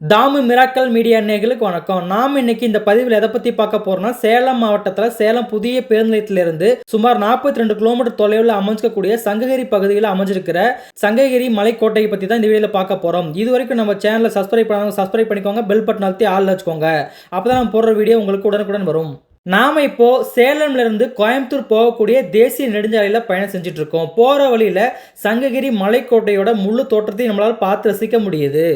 Damu miracle media நேர்களுக்கு வணக்கம். நாம் இன்னைக்கு இந்த பதிவில் எதை பற்றி பார்க்க போறோம்னா சேலம் மாவட்டத்தில் சேலம் புதிய பேருந்து நிலையத்திலிருந்து சுமார் 42 ரெண்டு கிலோமீட்டர் தொலைவில் அமைஞ்சிக்கக்கூடிய சங்ககிரி பகுதியில் அமைஞ்சிருக்கிற சங்ககிரி மலைக்கோட்டையை பற்றி தான் இந்த வீடியோவில் பார்க்க போகிறோம் இது வரைக்கும் நம்ம சேனலை சப்ஸ்கிரைப் பண்ணாங்க சப்ஸ்கிரைப் பண்ணிக்கோங்க பெல் பட்டன் அழுத்தி ஆள் வச்சுக்கோங்க. அப்போ தான் நம்ம போடுற வீடியோ உங்களுக்கு உடனுக்குடன் வரும். நாம இப்போ சேலம்ல இருந்து கோயம்புத்தூர் போகக்கூடிய தேசிய நெடுஞ்சாலையில பயணம் செஞ்சுட்டு இருக்கோம் போற வழியில சங்ககிரி மலைக்கோட்டையோட முழு தோற்றத்தையும் நம்மளால பார்த்து ரசிக்க முடியுது.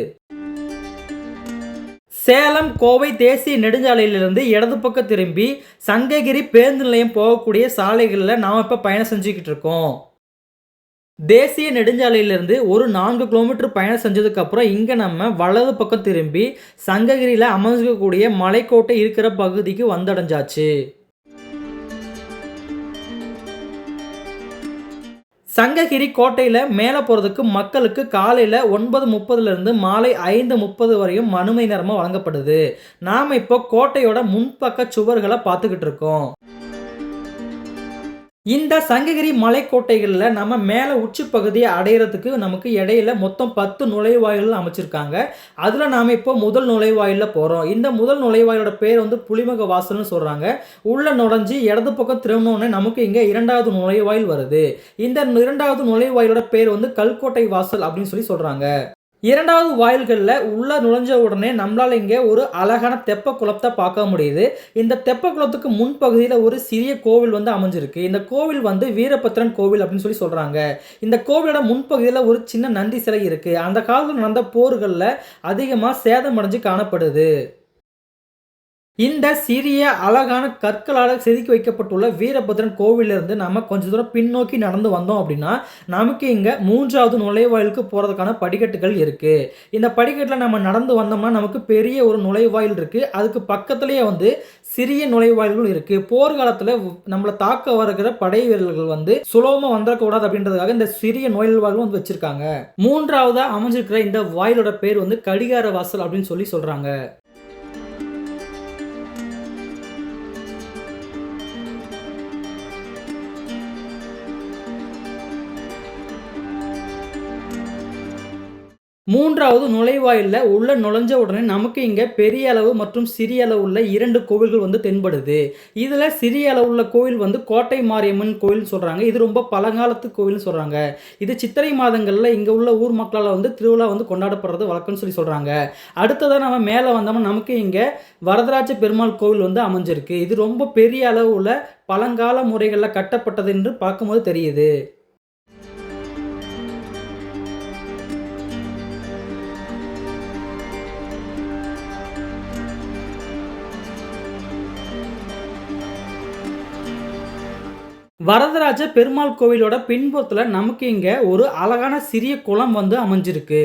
சேலம் கோவை தேசிய நெடுஞ்சாலையிலிருந்து இடது பக்கம் திரும்பி சங்ககிரி பேருந்து நிலையம் போகக்கூடிய சாலைகளில் நாம் இப்போ பயணம் செஞ்சுக்கிட்டு இருக்கோம். தேசிய நெடுஞ்சாலையிலிருந்து ஒரு நான்கு கிலோமீட்டர் பயணம் செஞ்சதுக்கப்புறம் இங்கே நம்ம வலது பக்கம் திரும்பி சங்ககிரியில் அமைஞ்சிக்கக்கூடிய மலைக்கோட்டை இருக்கிற பகுதிக்கு வந்தடைஞ்சாச்சு. சங்ககிரி கோட்டையில் மேலே போகிறதுக்கு மக்களுக்கு காலையில் ஒன்பது முப்பதுலேருந்து மாலை ஐந்து முப்பது வரையும் மனுமை நேரமாக வழங்கப்படுது. நாம் இப்போ கோட்டையோட முன்பக்க சுவர்களை பார்த்துக்கிட்டு இருக்கோம். இந்த சங்ககிரி மலைக்கோட்டைகளில் நம்ம மேலே உச்சி பகுதியை அடையிறதுக்கு நமக்கு இடையில மொத்தம் பத்து நுழைவாயில்கள் அமைச்சிருக்காங்க. அதில் நாம் இப்போ முதல் நுழைவாயிலில் போகிறோம் இந்த முதல் நுழைவாயிலோட பேர் வந்து புளிமுக வாசல்னு சொல்கிறாங்க உள்ளே நுழைஞ்சி இடது பக்கம் திரும்பினோடனே நமக்கு இங்கே இரண்டாவது நுழைவாயில் வருது. இந்த இரண்டாவது நுழைவாயிலோட பேர் வந்து கல்கோட்டை வாசல் அப்படின்னு சொல்லி சொல்கிறாங்க இரண்டாவது வாயில்களில் உள்ள நுழைஞ்ச உடனே நம்மளால் இங்கே ஒரு அழகான தெப்ப குளத்தை பார்க்க முடியுது. இந்த தெப்ப குளத்துக்கு முன்பகுதியில் ஒரு சிறிய கோவில் வந்து அமைஞ்சிருக்கு. இந்த கோவில் வந்து வீரபத்திரன் கோவில் அப்படின்னு சொல்லி சொல்கிறாங்க இந்த கோவிலோட முன்பகுதியில் ஒரு சின்ன நந்தி சிலை இருக்குது அந்த காலத்தில் நடந்த போர்களில் அதிகமாக சேதமடைஞ்சு காணப்படுது. இந்த சிறிய அழகான கற்களால் செதுக்கி வைக்கப்பட்டுள்ள வீரபத்ரன் கோவிலிருந்து நம்ம கொஞ்ச தூரம் பின்னோக்கி நடந்து வந்தோம் அப்படின்னா நமக்கு இங்கே மூன்றாவது நுழைவாயிலுக்கு போகிறதுக்கான படிக்கட்டுகள் இருக்குது இந்த படிக்கட்டில் நம்ம நடந்து வந்தோம்னா நமக்கு பெரிய ஒரு நுழைவாயில் இருக்குது அதுக்கு பக்கத்துலேயே வந்து சிறிய நுழைவாயில்கள் இருக்குது போர்க்காலத்தில் நம்மளை தாக்க வருகிற படை வீரர்கள் வந்து சுலபமாக வந்துடக்கூடாது அப்படின்றதுக்காக இந்த சிறிய நுழைவாயிலும் வந்து வச்சுருக்காங்க. மூன்றாவதாக அமைஞ்சிருக்கிற இந்த வாயிலோட பேர் வந்து கடிகார வாசல் அப்படின்னு சொல்லி சொல்கிறாங்க மூன்றாவது நுழைவாயிலில் உள்ள நுழைஞ்ச உடனே நமக்கு இங்கே பெரிய அளவு மற்றும் சிறிய அளவு உள்ள இரண்டு கோவில்கள் வந்து தென்படுது. இதில் சிறிய அளவு உள்ள கோவில் வந்து கோட்டை மாரியம்மன் கோவில்னு சொல்கிறாங்க இது ரொம்ப பழங்காலத்து கோவில்னு சொல்கிறாங்க இது சித்திரை மாதங்களில் இங்கே உள்ள ஊர் மக்களால் வந்து திருவிழா வந்து கொண்டாடப்படுறது வழக்கம்னு சொல்லி சொல்கிறாங்க அடுத்ததாக நம்ம மேலே வந்தோம்னா நமக்கு இங்கே வரதராஜ பெருமாள் கோவில் வந்து அமைஞ்சிருக்கு. இது ரொம்ப பெரிய அளவு உள்ள பழங்கால முறைகளில் கட்டப்பட்டது என்று பார்க்கும்போது தெரியுது. வரதராஜ பெருமாள் கோவிலோட பின்புறத்தில் நமக்கு இங்கே ஒரு அழகான சிறிய குளம் வந்து அமைஞ்சிருக்கு.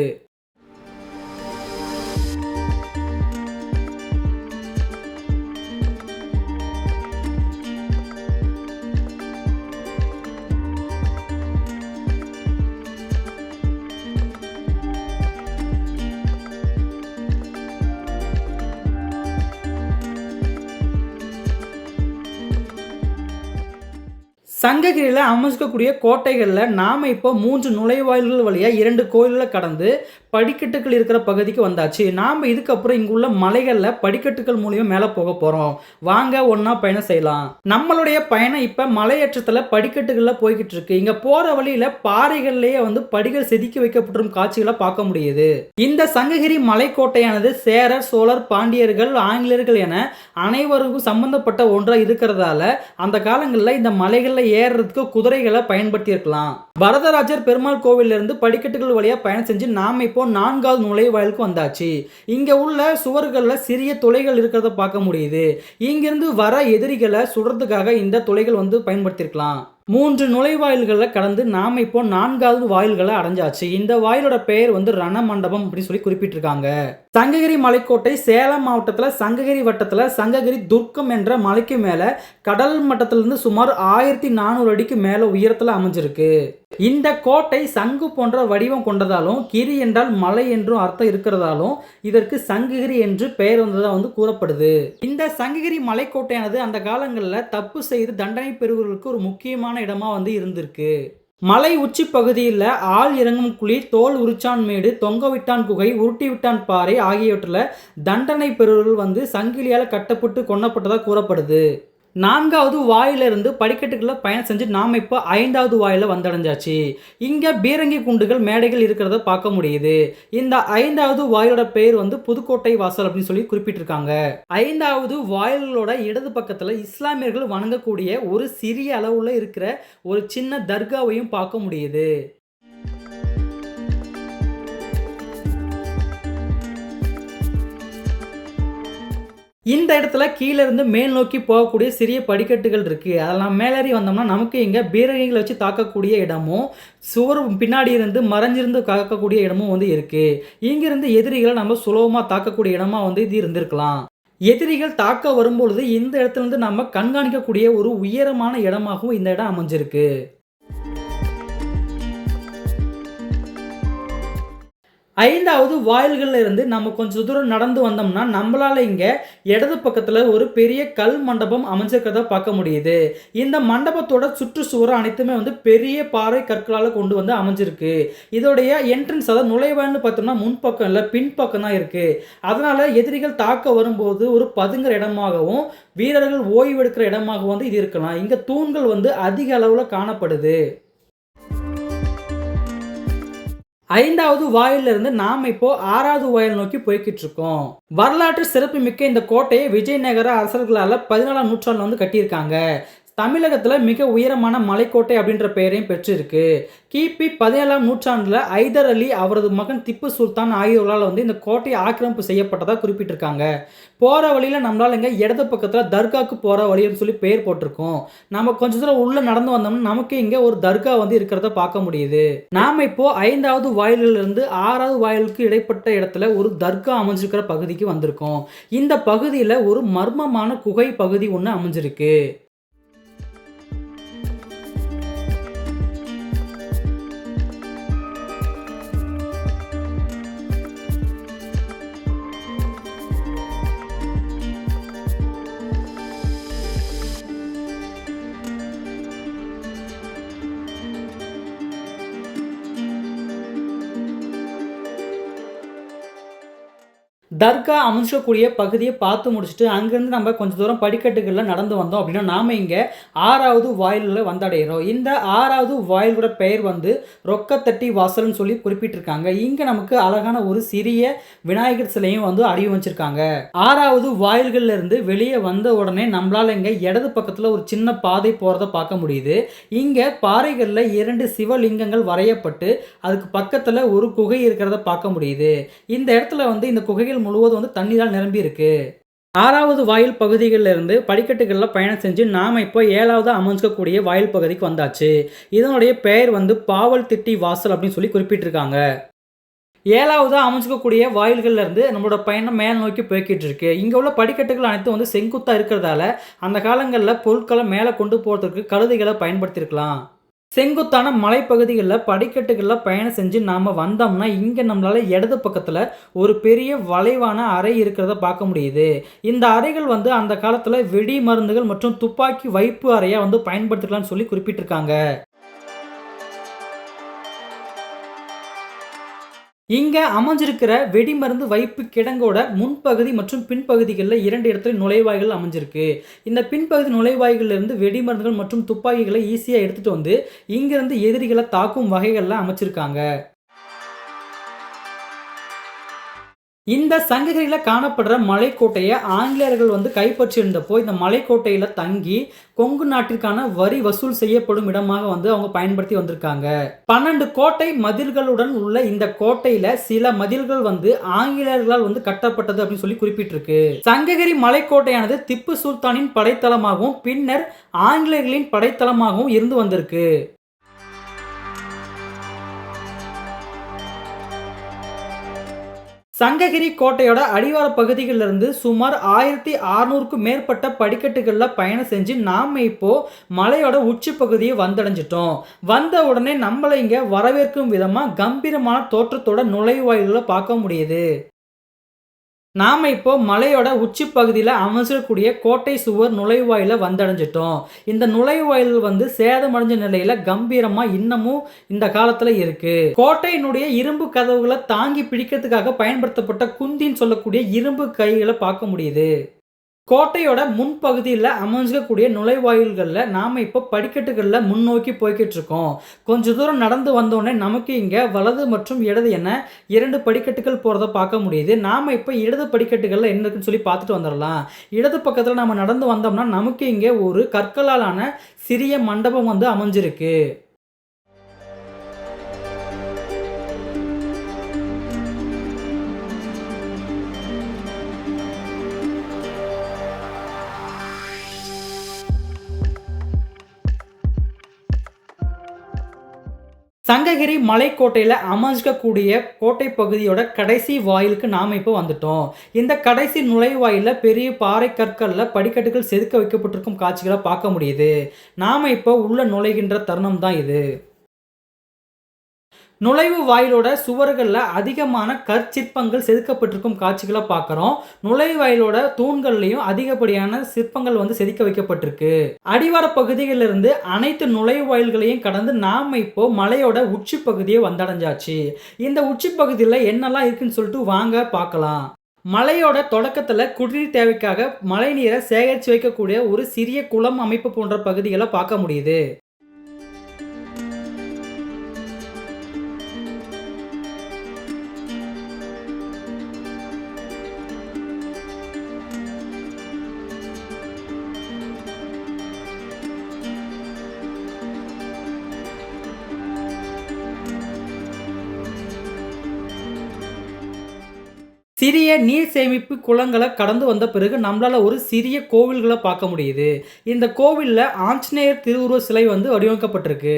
சங்ககிரியில் அமைச்சிக்கக்கூடிய கோட்டைகளில் நாம் இப்போ மூன்று நுழைவாயில்கள் வழியாக இரண்டு கோயில்களை கடந்து படிக்கட்டுகள் இருக்கிற பகுதிக்கு வந்தாச்சு. நாம் இதுக்கப்புறம் இங்குள்ள மலைகளில் படிக்கட்டுகள் மூலியம் மேலே போக போகிறோம் வாங்க ஒன்றா பயணம் செய்யலாம். நம்மளுடைய பயணம் இப்போ மலையேற்றத்தில் படிக்கட்டுகளில் போய்கிட்டு இருக்கு. இங்கே போகிற வழியில் பாறைகள்லேயே வந்து படிகள் செதுக்கி வைக்கப்பட்டிருக்கும் காட்சிகளை பார்க்க முடியுது. இந்த சங்ககிரி மலைக்கோட்டையானது சேரர் சோழர் பாண்டியர்கள் ஆங்கிலேயர்கள் என அனைவருக்கும் சம்பந்தப்பட்ட ஒன்றாக இருக்கிறதால அந்த காலங்களில் இந்த மலைகளில் ஏறுறதுக்கு குதிரைகளை பயன்படுத்தியிருக்கலாம். வரதராஜர் பெருமாள் கோவிலிருந்து படிக்கட்டுகள் வழியாக பயணம் செஞ்சு நாம் இப்போ நான்காவது நுழைவாயிலுக்கு வந்தாச்சு. இங்கே உள்ள சுவர்களில் சிறிய துளைகள் இருக்கிறத பார்க்க முடியுது. இங்கிருந்து வர எதிரிகளை சுடுறதுக்காக இந்த துளைகள் வந்து பயன்படுத்தியிருக்கலாம் மூன்று நுழைவாயில்களை கடந்து நாம் இப்போ நான்காவது வாயில்களை அடைஞ்சாச்சு. இந்த வாயிலோட பெயர் வந்து ரணமண்டபம் அப்படின்னு சொல்லி குறிப்பிட்டிருக்காங்க. சங்ககிரி மலைக்கோட்டை சேலம் மாவட்டத்தில் சங்ககிரி வட்டத்தில் சங்ககிரி துர்க்கம் என்ற மலைக்கு மேலே கடல் மட்டத்திலிருந்து சுமார் ஆயிரத்தி நானூறு அடிக்கு மேலே உயரத்தில் அமைஞ்சிருக்கு. இந்த கோட்டை சங்கு போன்ற வடிவம் கொண்டதாலும் கிரி என்றால் மலை என்றும் அர்த்தம் இருக்கிறதாலும் இதற்கு சங்ககிரி என்று பெயர் வந்ததாக வந்து கூறப்படுது. இந்த சங்ககிரி மலைக்கோட்டையானது அந்த காலங்களில் தப்பு செய்து தண்டனை பெறுவர்களுக்கு ஒரு முக்கியமான இடமா வந்து இருந்திருக்கு. மலை உச்சி பகுதியில் ஆள் இறங்கும் குழி தோல் உரிச்சான் மேடு தொங்கவிட்டான் குகை உருட்டி விட்டான் பாறை ஆகியவற்றில் தண்டனை பெறுவர்கள் வந்து சங்கிலியால் கட்டப்பட்டு கொல்லப்பட்டதாக கூறப்படுது. நான்காவது வாயிலிருந்து படிக்கட்டுக்குள்ள பயணம் செஞ்சு நாம் இப்போ ஐந்தாவது வாயில வந்தடைஞ்சாச்சு. இங்கே பீரங்கி குண்டுகள் மேடைகள் இருக்கிறத பார்க்க முடியுது. இந்த ஐந்தாவது வாயிலோட பெயர் வந்து புதுக்கோட்டை வாசல் அப்படின்னு சொல்லி குறிப்பிட்டிருக்காங்க. ஐந்தாவது வாயில்களோட இடது பக்கத்தில் இஸ்லாமியர்கள் வணங்கக்கூடிய ஒரு சிறிய அளவுல இருக்கிற ஒரு சின்ன தர்காவையும் பார்க்க முடியுது. இந்த இடத்துல கீழே இருந்து மேல் நோக்கி போகக்கூடிய சிறிய படிக்கட்டுகள் இருக்குது அதெல்லாம் மேலேறி வந்தோம்னா நமக்கு இங்கே பீரங்கிகளை வச்சு தாக்கக்கூடிய இடமும் சுவர் பின்னாடி இருந்து மறைஞ்சிருந்து தாக்கக்கூடிய இடமும் வந்து இருக்குது இங்கிருந்து எதிரிகளை நம்ம சுலபமாக தாக்கக்கூடிய இடமா வந்து இது இருந்திருக்கலாம். எதிரிகள் தாக்க வரும்பொழுது இந்த இடத்துல இருந்து நம்ம கண்காணிக்கக்கூடிய ஒரு உயரமான இடமாகவும் இந்த இடம் அமைஞ்சிருக்கு. ஐந்தாவது வாயில்கள்ல இருந்து நம்ம கொஞ்சம் தூரம் நடந்து வந்தோம்னா நம்மளால இங்கே இடது பக்கத்தில் ஒரு பெரிய கல் மண்டபம் அமைஞ்சிருக்கிறத பார்க்க முடியுது. இந்த மண்டபத்தோட சுற்றுச்சுவர் அனைத்துமே வந்து பெரிய பாறை கற்களால் கொண்டு வந்து அமைஞ்சிருக்கு. இதோடைய என்ட்ரன்ஸ் அதாவது நுழைவான்னு பார்த்தோம்னா முன்பக்கம் இல்லை பின்பக்கம் தான் இருக்குது அதனால் எதிரிகள் தாக்க வரும்போது ஒரு பதுங்குற இடமாகவும் வீரர்கள் ஓய்வெடுக்கிற இடமாகவும் வந்து இது இருக்கலாம். இங்கே தூண்கள் வந்து அதிக அளவில் காணப்படுது. ஐந்தாவது வாயிலிருந்து நாம் இப்போ ஆறாவது வாயில் நோக்கி போய்கிட்டு இருக்கோம் வரலாற்று சிறப்பு மிக்க இந்த கோட்டையை விஜயநகர அரசர்களால் பதினாலாம் நூற்றாண்டில் வந்து கட்டியிருக்காங்க. தமிழகத்தில் மிக உயரமான மலைக்கோட்டை அப்படின்ற பெயரையும் பெற்றிருக்கு. கிபி பதினேழாம் நூற்றாண்டில் ஐதர் அலி அவரது மகன் திப்பு சுல்தான் ஆகியோர்களால் வந்து இந்த கோட்டையை ஆக்கிரமிப்பு செய்யப்பட்டதாக குறிப்பிட்டிருக்காங்க. போகிற வழியில் நம்மளால் இங்கே இடது பக்கத்தில் தர்காவுக்கு போகிற வழின்னு சொல்லி பெயர் போட்டிருக்கோம். நம்ம கொஞ்ச தூரம் உள்ளே நடந்து வந்தோம்னா நமக்கு இங்கே ஒரு தர்கா வந்து இருக்கிறத பார்க்க முடியுது. நாம் இப்போது ஐந்தாவது வாயிலிருந்து ஆறாவது வாயிலுக்கு இடைப்பட்ட இடத்துல ஒரு தர்கா அமைஞ்சிருக்கிற பகுதிக்கு வந்திருக்கோம். இந்த பகுதியில் ஒரு மர்மமான குகை பகுதி ஒன்று அமைஞ்சிருக்கு. தர்கா அமைச்சிக்கக்கூடிய பகுதியை பார்த்து முடிச்சுட்டு அங்கேருந்து நம்ம கொஞ்சம் தூரம் படிக்கட்டுகளில் நடந்து வந்தோம் அப்படின்னா நாம் இங்கே ஆறாவது வாயிலில் வந்தடைகிறோம் இந்த ஆறாவது வாயிலோட பெயர் வந்து ரொக்கத்தட்டி வாசல்னு சொல்லி குறிப்பிட்டிருக்காங்க. இங்கே நமக்கு அழகான ஒரு சிறிய விநாயகர் சிலையும் வந்து வச்சிருக்காங்க. ஆறாவது வாயில்கள்ல இருந்து வெளியே வந்த உடனே நம்மளால இங்கே இடது பக்கத்தில் ஒரு சின்ன பாதை போகிறத பார்க்க முடியுது. இங்கே பாறைகளில் இரண்டு சிவலிங்கங்கள் வரையப்பட்டு அதுக்கு பக்கத்தில் ஒரு குகை இருக்கிறத பார்க்க முடியுது. இந்த இடத்துல வந்து இந்த குகைகள் முழுவதும் வந்து தண்ணீரால் நிரம்பி இருக்கு. ஆறாவது வாயில் பகுதிகளில் இருந்து படிக்கட்டுகளில் பயணம் செஞ்சு நாம் இப்போ ஏழாவது அமைஞ்சிக்கக்கூடிய வாயில் பகுதிக்கு வந்தாச்சு. இதனுடைய பெயர் வந்து பாவல் திட்டி வாசல் அப்படின்னு சொல்லி குறிப்பிட்டிருக்காங்க. ஏழாவதாக அமைஞ்சிக்கக்கூடிய வாயில்கள்லேருந்து நம்மளோட பயணம் மேல் நோக்கி போய்கிட்டு இருக்கு. இங்கே உள்ள படிக்கட்டுகள் அனைத்தும் வந்து செங்குத்தாக இருக்கிறதால அந்த காலங்களில் பொருட்களை மேலே கொண்டு போகிறதுக்கு கழுதைகளை பயன்படுத்தியிருக்கலாம். செங்குத்தான மலைப்பகுதிகளில் படிக்கட்டுகளில் பயணம் செஞ்சு நாம் வந்தோம்னா இங்கே நம்மளால் இடது பக்கத்தில் ஒரு பெரிய வளைவான அறை இருக்கிறத பார்க்க முடியுது. இந்த அறைகள் வந்து அந்த காலத்தில் வெடி மருந்துகள் மற்றும் துப்பாக்கி வைப்பு அறையாக வந்து பயன்படுத்திக்கலாம்னு சொல்லி குறிப்பிட்டிருக்காங்க. இங்கே அமைஞ்சிருக்கிற வெடிமருந்து வைப்பு கிடங்கோட முன்பகுதி மற்றும் பின்பகுதிகளில் இரண்டு இடத்துல நுழைவாய்கள் அமைஞ்சிருக்கு. இந்த பின்பகுதி நுழைவாய்களிலிருந்து வெடிமருந்துகள் மற்றும் துப்பாக்கிகளை ஈஸியாக எடுத்துகிட்டு வந்து இங்கிருந்து எதிரிகளை தாக்கும் வகைகளில் அமைச்சிருக்காங்க. இந்த சங்ககிரியில் காணப்படுற மலைக்கோட்டையை ஆங்கிலேயர்கள் வந்து கைப்பற்றியிருந்தப்போ இந்த மலைக்கோட்டையில் தங்கி கொங்கு நாட்டிற்கான வரி வசூல் செய்யப்படும் இடமாக வந்து அவங்க பயன்படுத்தி வந்திருக்காங்க. பன்னெண்டு கோட்டை மதில்களுடன் உள்ள இந்த கோட்டையில சில மதில்கள் வந்து ஆங்கிலேயர்களால் வந்து கட்டப்பட்டது அப்படின்னு சொல்லி குறிப்பிட்டிருக்கு. சங்ககிரி மலைக்கோட்டையானது திப்பு சுல்தானின் படைத்தளமாகவும் பின்னர் ஆங்கிலேயர்களின் படைத்தளமாகவும் இருந்து வந்திருக்கு. சங்ககிரி கோட்டையோட அடிவார பகுதிகளிலிருந்து சுமார் ஆயிரத்தி அறநூறுக்கும் மேற்பட்ட படிக்கட்டுகளில் பயணம் செஞ்சு நாம் இப்போ மலையோட உச்சி பகுதியை வந்தடைஞ்சிட்டோம். வந்த உடனே நம்மளை இங்கே வரவேற்கும் விதமாக கம்பீரமான தோற்றத்தோட நுழைவாயில்களை பார்க்க முடியுது. நாம் இப்போ மலையோட உச்சி பகுதியில் அமைச்சிருக்கக்கூடிய கோட்டை சுவர் நுழைவாயில் வந்தடைஞ்சிட்டோம். இந்த நுழைவாயில் வந்து சேதமடைஞ்ச நிலையில் கம்பீரமாக இன்னமும் இந்த காலத்தில் இருக்குது கோட்டையினுடைய இரும்பு கதவுகளை தாங்கி பிடிக்கிறதுக்காக பயன்படுத்தப்பட்ட குந்தின்னு சொல்லக்கூடிய இரும்பு கைகளை பார்க்க முடியுது. கோட்டையோட முன்பகுதியில் அமைஞ்சிக்கக்கூடிய நுழைவாயில்களில் நாம் இப்போ படிக்கட்டுகளில் முன்னோக்கி போய்கிட்டு இருக்கோம் கொஞ்ச தூரம் நடந்து வந்தோடனே நமக்கு இங்கே வலது மற்றும் இடது என இரண்டு படிக்கட்டுகள் போகிறத பார்க்க முடியுது. நாம் இப்போ இடது படிக்கட்டுகளில் என்ன இருக்குன்னு சொல்லி பார்த்துட்டு வந்துடலாம் இடது பக்கத்தில் நம்ம நடந்து வந்தோம்னா நமக்கு இங்கே ஒரு கற்களாலான சிறிய மண்டபம் வந்து அமைஞ்சிருக்கு. சங்ககிரி மலைக்கோட்டையில் அமைஞ்சிக்கக்கூடிய கோட்டை பகுதியோட கடைசி வாயிலுக்கு நாம் இப்போ வந்துட்டோம். இந்த கடைசி நுழைவாயிலில் பெரிய பாறை கற்களில் படிக்கட்டுகள் செதுக்க வைக்கப்பட்டிருக்கும் காட்சிகளை பார்க்க முடியுது. நாம் இப்போ உள்ள நுழைகின்ற தருணம் தான் இது. நுழைவு வாயிலோட சுவர்களில் அதிகமான கற்சிற்பங்கள் செதுக்கப்பட்டிருக்கும் காட்சிகளை பார்க்குறோம். நுழைவாயிலோட தூண்கள்லையும் அதிகப்படியான சிற்பங்கள் வந்து செதுக்க வைக்கப்பட்டிருக்கு. அடிவார பகுதிகளிலிருந்து அனைத்து நுழைவு வாயில்களையும் கடந்து நாம் இப்போ மலையோட உச்சி பகுதியை வந்தடைஞ்சாச்சு. இந்த உச்சி பகுதியில் என்னெல்லாம் இருக்குன்னு சொல்லிட்டு வாங்க பார்க்கலாம். மலையோட தொடக்கத்தில் குடிநீர் தேவைக்காக மழை நீரை சேகரித்து வைக்கக்கூடிய ஒரு சிறிய குளம் அமைப்பு போன்ற பகுதிகளை பார்க்க முடியுது. சிறிய நீர் சேமிப்பு குளங்களை கடந்து வந்த பிறகு நம்மளால ஒரு சிறிய கோவில்களை பார்க்க முடியுது. இந்த கோவிலில் ஆஞ்சநேயர் திருவுருவ சிலை வந்து வடிவமைக்கப்பட்டிருக்கு.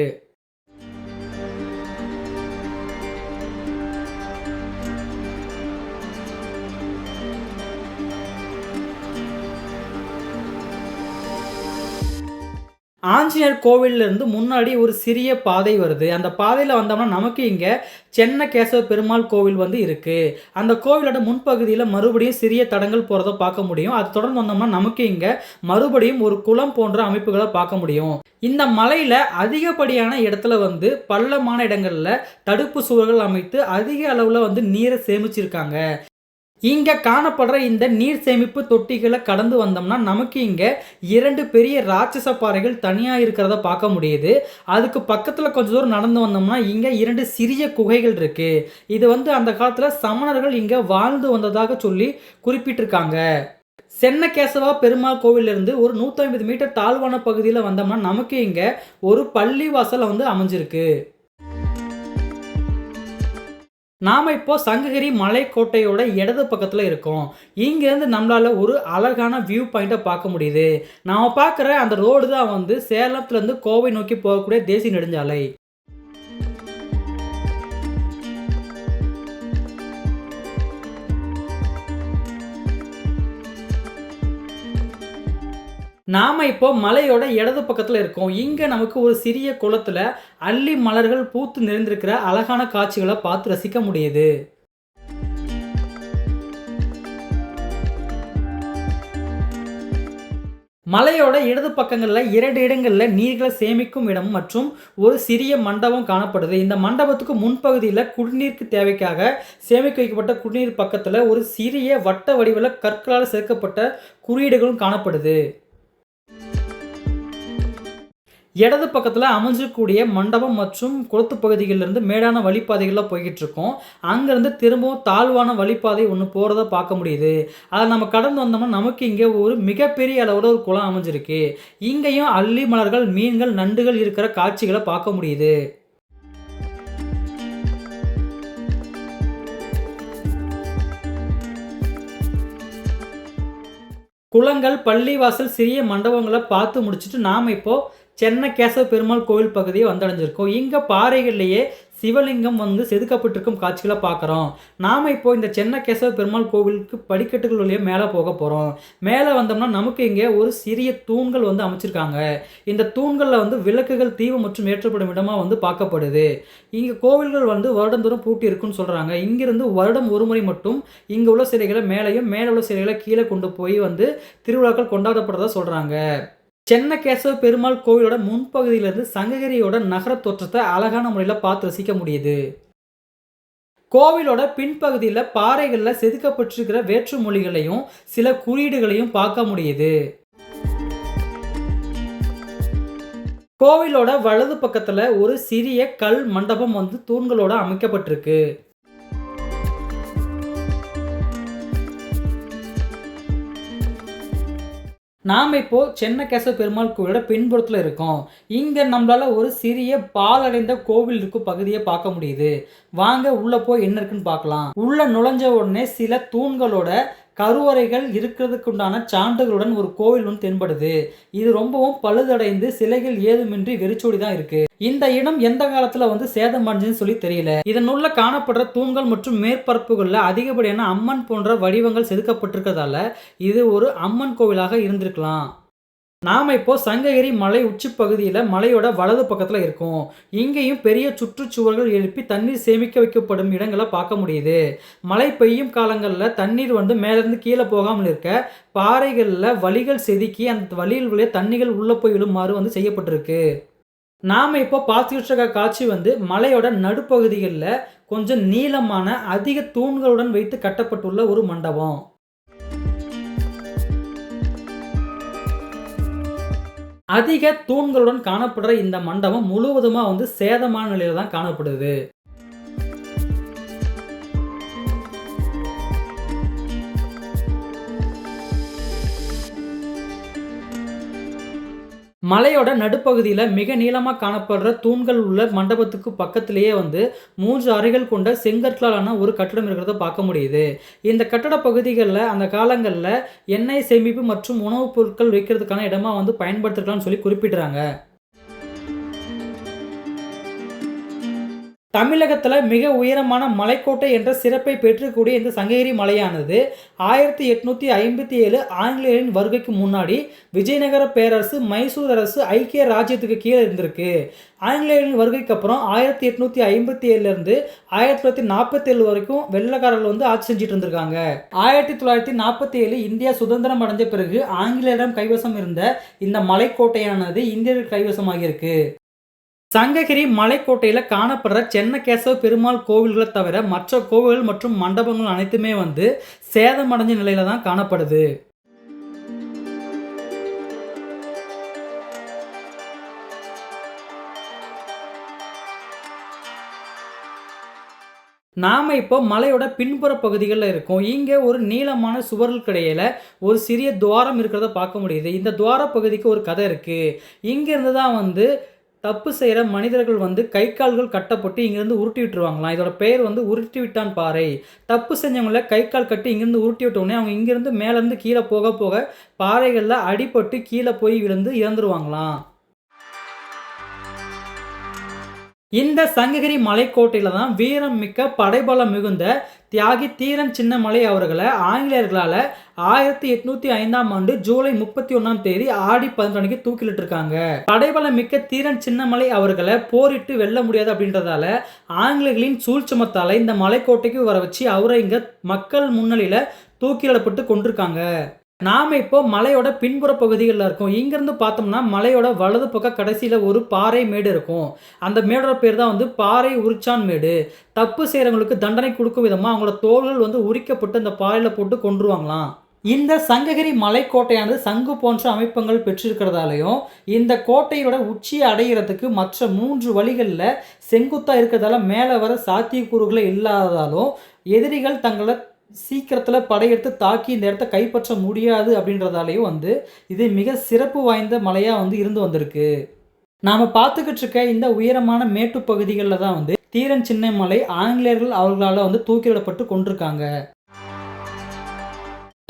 ஆஞ்சநேயர் கோவிலிருந்து இருந்து முன்னாடி ஒரு சிறிய பாதை வருது. அந்த பாதையில் வந்தோம்னா நமக்கு இங்கே சென்னை கேசவ பெருமாள் கோவில் வந்து இருக்குது அந்த கோவிலோட முன்பகுதியில் மறுபடியும் சிறிய தடங்கள் போகிறத பார்க்க முடியும். அது தொடர்ந்து வந்தோம்னா நமக்கு இங்கே மறுபடியும் ஒரு குளம் போன்ற அமைப்புகளை பார்க்க முடியும். இந்த மலையில் அதிகப்படியான இடத்துல வந்து பள்ளமான இடங்களில் தடுப்பு சுவர்கள் அமைத்து அதிக அளவில் வந்து நீரை சேமிச்சிருக்காங்க. இங்கே காணப்படுற இந்த நீர் சேமிப்பு தொட்டிகளை கடந்து வந்தோம்னா நமக்கு இங்கே இரண்டு பெரிய ராட்சச பாறைகள் தனியாக இருக்கிறத பார்க்க முடியுது. அதுக்கு பக்கத்தில் கொஞ்சம் தூரம் நடந்து வந்தோம்னா இங்கே இரண்டு சிறிய குகைகள் இருக்குது இது வந்து அந்த காலத்தில் சமணர்கள் இங்கே வாழ்ந்து வந்ததாக சொல்லி குறிப்பிட்டிருக்காங்க. சென்னகேசவா பெருமாள் கோவிலிருந்து ஒரு நூற்றி ஐம்பது மீட்டர் தாழ்வான பகுதியில் வந்தோம்னா நமக்கு இங்கே ஒரு பள்ளிவாசலை வந்து அமைஞ்சிருக்கு. நாம் இப்போ சங்ககிரி மலைக்கோட்டையோட இடது பக்கத்தில் இருக்கோம். இங்கேருந்து நம்மளால் ஒரு அழகான வியூ பாயிண்ட்டை பார்க்க முடியுது. நாம் பார்க்குற அந்த ரோடு தான் வந்து சேலத்துலேருந்து கோவை நோக்கி போகக்கூடிய தேசிய நெடுஞ்சாலை. நாம் இப்போ மலையோட இடது பக்கத்தில் இருக்கோம். இங்கே நமக்கு ஒரு சிறிய குளத்தில் அள்ளி மலர்கள் பூத்து நிறைந்திருக்கிற அழகான காட்சிகளை பார்த்து ரசிக்க முடியுது. மலையோட இடது பக்கங்களில் இரண்டு இடங்களில் நீர்களை சேமிக்கும் இடம் மற்றும் ஒரு சிறிய மண்டபம் காணப்படுது. இந்த மண்டபத்துக்கு முன்பகுதியில் குடிநீருக்கு தேவைக்காக சேமிக்க வைக்கப்பட்ட குடிநீர் பக்கத்தில் ஒரு சிறிய வட்ட வடிவில் கற்களால் சேர்க்கப்பட்ட குறியீடுகளும் காணப்படுது. இடது பக்கத்தில் அமைஞ்சக்கூடிய மண்டபம் மற்றும் குளத்து பகுதிகளிலிருந்து மேடான வழிப்பாதைகளில் போய்கிட்டு இருக்கோம் அங்கேருந்து திரும்பவும் தாழ்வான வழிப்பாதை ஒன்று போகிறத பார்க்க முடியுது. அதை நம்ம கடந்து வந்தோம்னா நமக்கு இங்கே ஒரு மிகப்பெரிய அளவில் ஒரு குளம் அமைஞ்சிருக்கு. இங்கேயும் அள்ளி மலர்கள் மீன்கள் நண்டுகள் இருக்கிற காட்சிகளை பார்க்க முடியுது. குளங்கள் பள்ளிவாசல் சிறிய மண்டபங்களை பார்த்து முடிச்சுட்டு நாம் இப்போது சென்னை கேசவ பெருமாள் கோவில் பகுதியை வந்தடைஞ்சிருக்கோம். இங்கே பாறைகள்லேயே சிவலிங்கம் வந்து செதுக்கப்பட்டிருக்கும் காட்சிகளை பார்க்குறோம். நாம் இப்போ இந்த சென்னை கேசவ பெருமாள் கோவிலுக்கு படிக்கட்டுகள் வழியாக மேலே போக போகிறோம் மேலே வந்தோம்னா நமக்கு இங்கே ஒரு சிறிய தூண்கள் வந்து அமைச்சிருக்காங்க. இந்த தூண்களில் வந்து விளக்குகள் தீவு மற்றும் ஏற்றப்படும் இடமாக வந்து பார்க்கப்படுது. இங்கே கோவில்கள் வந்து வருடந்தோறும் பூட்டி இருக்குன்னு சொல்கிறாங்க இங்கிருந்து வருடம் ஒரு முறை மட்டும் இங்கே உள்ள சிலைகளை மேலேயும் மேலே உள்ள சிலைகளை கீழே கொண்டு போய் வந்து திருவிழாக்கள் கொண்டாடப்படுறதா சொல்கிறாங்க சென்னை கேசவ பெருமாள் கோவிலோட முன்பகுதியிலிருந்து சங்ககிரியோட நகர தோற்றத்தை அழகான முறையில் பார்த்து ரசிக்க முடியுது. கோவிலோட பின்பகுதியில் பாறைகளில் செதுக்கப்பட்டிருக்கிற வேற்று மொழிகளையும் சில குறியீடுகளையும் பார்க்க முடியுது. கோவிலோட வலது பக்கத்தில் ஒரு சிறிய கல் மண்டபம் வந்து தூண்களோட அமைக்கப்பட்டிருக்கு. நாம் இப்போ சென்னை கேசவ பெருமாள் கோவிலோட பின்புறத்தில் இருக்கோம். இங்கே நம்மளால ஒரு சிறிய பாலடைந்த கோவில் இருக்கும் பகுதியை பார்க்க முடியுது. வாங்க உள்ள போய் என்ன இருக்குன்னு பார்க்கலாம். உள்ள நுழைஞ்ச உடனே சில தூண்களோட கருவறைகள் இருக்கிறதுக்குண்டான சான்றுகளுடன் ஒரு கோவில் ஒன்று தென்படுது. இது ரொம்பவும் பழுதடைந்து சிலைகள் ஏதுமின்றி வெறிச்சோடி தான் இருக்கு. இந்த இடம் எந்த காலத்துல வந்து சேதம் அடைஞ்சுன்னு சொல்லி தெரியல. இதனுள்ள காணப்படுற தூண்கள் மற்றும் மேற்பரப்புகளில் அதிகப்படியான அம்மன் போன்ற வடிவங்கள் செதுக்கப்பட்டிருக்கிறதால இது ஒரு அம்மன் கோவிலாக இருந்திருக்கலாம். நாம் இப்போ சங்ககிரி மலை உச்சி பகுதியில் மலையோட வலது பக்கத்தில் இருக்கோம். இங்கேயும் பெரிய சுற்றுச்சுவர்கள் எழுப்பி தண்ணீர் சேமிக்க வைக்கப்படும் இடங்களை பார்க்க முடியுது. மழை பெய்யும் காலங்களில் தண்ணீர் வந்து மேலேருந்து கீழே போகாமல் இருக்க பாறைகளில் வழிகள் செதுக்கி அந்த வழியில் உள்ள தண்ணிகள் உள்ளே போய் விழுமாறு வந்து செய்யப்பட்டிருக்கு. நாம் இப்போ பார்த்துக்கிட்டு இருக்க காட்சி வந்து மலையோட நடுப்பகுதிகளில் கொஞ்சம் நீளமான அதிக தூண்களுடன் வைத்து கட்டப்பட்டுள்ள ஒரு மண்டபம். அதிக தூண்களுடன் காணப்படுற இந்த மண்டபம் முழுவதுமாக வந்து சேதமான நிலையில தான் காணப்படுது. மலையோட நடுப்பகுதியில் மிக நீளமாக காணப்படுற தூண்கள் உள்ள மண்டபத்துக்கு பக்கத்திலேயே வந்து மூன்று அறைகள் கொண்ட செங்கற்களாலான ஒரு கட்டடம் இருக்கிறத பார்க்க முடியுது. இந்த கட்டட பகுதிகளில் அந்த காலங்களில் எண்ணெய் சேமிப்பு மற்றும் உணவுப் பொருட்கள் வைக்கிறதுக்கான இடமா வந்து பயன்படுத்திருக்கலாம்னு சொல்லி குறிப்பிடுறாங்க. தமிழகத்தில் மிக உயரமான மலைக்கோட்டை என்ற சிறப்பை பெற்றக்கூடிய இந்த சங்ககிரி மலையானது ஆயிரத்தி எட்நூற்றி ஐம்பத்தி ஏழு ஆங்கிலேயரின் வருகைக்கு முன்னாடி விஜயநகர பேரரசு மைசூர் அரசு ஐக்கிய ராஜ்யத்துக்கு கீழே இருந்திருக்கு. ஆங்கிலேயரின் வருகைக்கு அப்புறம் ஆயிரத்தி எட்நூற்றி ஐம்பத்தி ஏழுலேருந்து ஆயிரத்தி தொள்ளாயிரத்தி நாற்பத்தேழு வரைக்கும் வெள்ளக்காரர்கள் வந்து ஆட்சி செஞ்சுட்டு இருந்திருக்காங்க. ஆயிரத்தி தொள்ளாயிரத்தி நாற்பத்தி ஏழு இந்தியா சுதந்திரம் அடைஞ்ச பிறகு ஆங்கிலேயரிடம் கைவசம் இருந்த இந்த மலைக்கோட்டையானது இந்தியர்கள் கைவசமாகியிருக்கு சங்ககிரி மலைக்கோட்டையில் காணப்படுற சென்னகேசவ பெருமாள் கோவில்களை தவிர மற்ற கோவில்கள் மற்றும் மண்டபங்கள் அனைத்துமே வந்து சேதமடைஞ்ச நிலையில தான் காணப்படுது. நாம் இப்போ மலையோட பின்புற பகுதிகளில் இருக்கோம். இங்கே ஒரு நீளமான சுவர்களுக்கிடையில ஒரு சிறிய துவாரம் இருக்கிறத பார்க்க முடியுது. இந்த துவார பகுதிக்கு ஒரு கதை இருக்குது இங்கேருந்து தான் வந்து தப்பு செய்கிற மனிதர்கள் வந்து கை கால்கள் கட்டப்பட்டு இங்கேருந்து உருட்டி விட்டுருவாங்களாம். இதோட பெயர் வந்து உருட்டி விட்டான் பாறை. தப்பு செஞ்சவங்கள கை கால் கட்டி இங்கேருந்து உருட்டி விட்டோடனே அவங்க இங்கேருந்து மேலேருந்து கீழே போக போக பாறைகளில் அடிபட்டு கீழே போய் விழுந்து இறந்துருவாங்களாம். இந்த சங்ககிரி மலைக்கோட்டையில் தான் வீரம் மிக்க படைபலம் மிகுந்த தியாகி தீரன் சின்னமலை அவர்களை ஆங்கிலேயர்களால் ஆயிரத்தி எட்நூத்தி ஐந்தாம் ஆண்டு ஜூலை முப்பத்தி ஒன்றாம் தேதி ஆடி பதினொன்றுக்கு தூக்கிலிட்டு இருக்காங்க படைபலம் மிக்க தீரன் சின்னமலை அவர்களை போரிட்டு வெல்ல முடியாது அப்படின்றதால ஆங்கிலேயர்களின் சூழ்ச்சமத்தால இந்த மலைக்கோட்டைக்கு வர வச்சு அவரை இங்க மக்கள் முன்னிலையில தூக்கிலிடப்பட்டு கொண்டிருக்காங்க. நாம் இப்போ மலையோட பின்புற பகுதிகளில் இருக்கோம். இங்கேருந்து பார்த்தோம்னா மலையோட வலது பக்கம் கடைசியில் ஒரு பாறை மேடு இருக்கும். அந்த மேடோட பேர் தான் வந்து பாறை உரிச்சான் மேடு. தப்பு செய்கிறவங்களுக்கு தண்டனை கொடுக்கும் விதமாக அவங்களோட தோள்கள் வந்து உரிக்கப்பட்டு அந்த பாறையில் போட்டு கொண்டுருவாங்களாம் இந்த சங்ககிரி மலைக்கோட்டையானது சங்கு போன்ற அமைப்புகள் பெற்றிருக்கிறதாலையும் இந்த கோட்டையோட உச்சியை அடைகிறதுக்கு மற்ற மூன்று வழிகளில் செங்குத்தாக இருக்கிறதால மேலே வர சாத்தியக்கூறுகளே இல்லாததாலும் எதிரிகள் தங்களை சீக்கிரத்தில் படையெடுத்து தாக்கி இந்த இடத்த கைப்பற்ற முடியாது அப்படின்றதாலையும் வந்து இது மிக சிறப்பு வாய்ந்த மலையாக வந்து இருந்து வந்திருக்கு. நாம் பார்த்துக்கிட்டு இருக்க இந்த உயரமான மேட்டு பகுதிகளில் தான் வந்து தீரன் சின்னமலை ஆங்கிலேயர்கள் அவர்களால் வந்து தூக்கிலிடப்பட்டு கொண்டிருக்காங்க.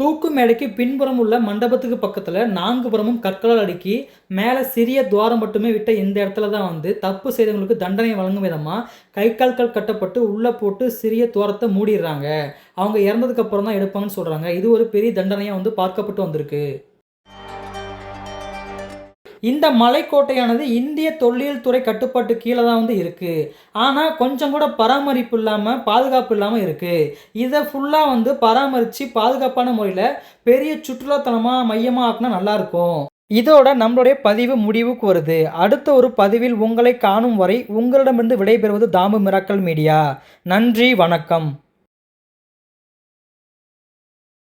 தூக்கு மேடைக்கு பின்புறம் உள்ள மண்டபத்துக்கு பக்கத்தில் நான்கு புறமும் கற்களால் அடுக்கி மேலே சிறிய துவாரம் மட்டுமே விட்ட இந்த இடத்துல தான் வந்து தப்பு செய்தவங்களுக்கு தண்டனை வழங்கும் விதமாக கை கால்கள் கட்டப்பட்டு உள்ளே போட்டு சிறிய துவாரத்தை மூடிடுறாங்க. அவங்க இறந்ததுக்கப்புறம் தான் எடுப்பாங்கன்னு சொல்கிறாங்க இது ஒரு பெரிய தண்டனையாக வந்து பார்க்கப்பட்டு வந்திருக்கு. இந்த மலைக்கோட்டையானது இந்திய தொல்லியல் துறை கட்டுப்பாட்டு கீழே தான் வந்து இருக்குது ஆனால் கொஞ்சம் கூட பராமரிப்பு இல்லாமல் பாதுகாப்பு இல்லாமல் இருக்குது இதை ஃபுல்லாக வந்து பராமரித்து பாதுகாப்பான முறையில் பெரிய சுற்றுலாத்தலமாக மையமாக ஆக்கினா நல்லாயிருக்கும் இதோட நம்மளுடைய பதிவு முடிவுக்கு வருது. அடுத்த ஒரு பதிவில் உங்களை காணும் வரை உங்களிடமிருந்து விடைபெறுவது தாமு மிராக்கல் மீடியா. நன்றி வணக்கம்.